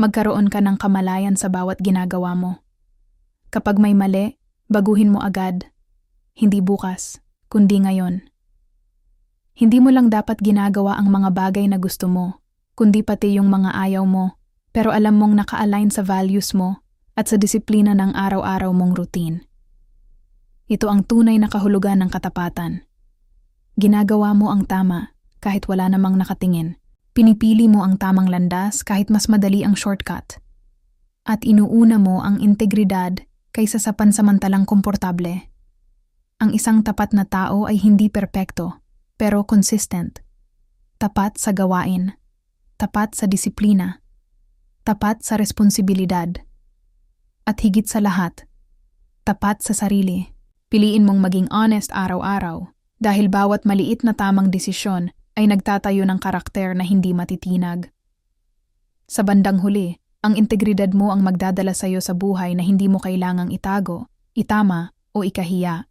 Magkaroon ka ng kamalayan sa bawat ginagawa mo. Kapag may mali, baguhin mo agad. Hindi bukas, kundi ngayon. Hindi mo lang dapat ginagawa ang mga bagay na gusto mo, kundi pati yung mga ayaw mo, pero alam mong naka-align sa values mo at sa disiplina ng araw-araw mong routine. Ito ang tunay na kahulugan ng katapatan. Ginagawa mo ang tama kahit wala namang nakatingin. Pinipili mo ang tamang landas kahit mas madali ang shortcut. At inuuna mo ang integridad kaysa sa pansamantalang komportable. Ang isang tapat na tao ay hindi perpekto, pero consistent. Tapat sa gawain. Tapat sa disiplina. Tapat sa responsibilidad. At higit sa lahat, tapat sa sarili. Piliin mong maging honest araw-araw dahil bawat maliit na tamang desisyon ay nagtatayo ng karakter na hindi matitinag. Sa bandang huli, ang integridad mo ang magdadala sa iyo sa buhay na hindi mo kailangang itago, itama o ikahiya.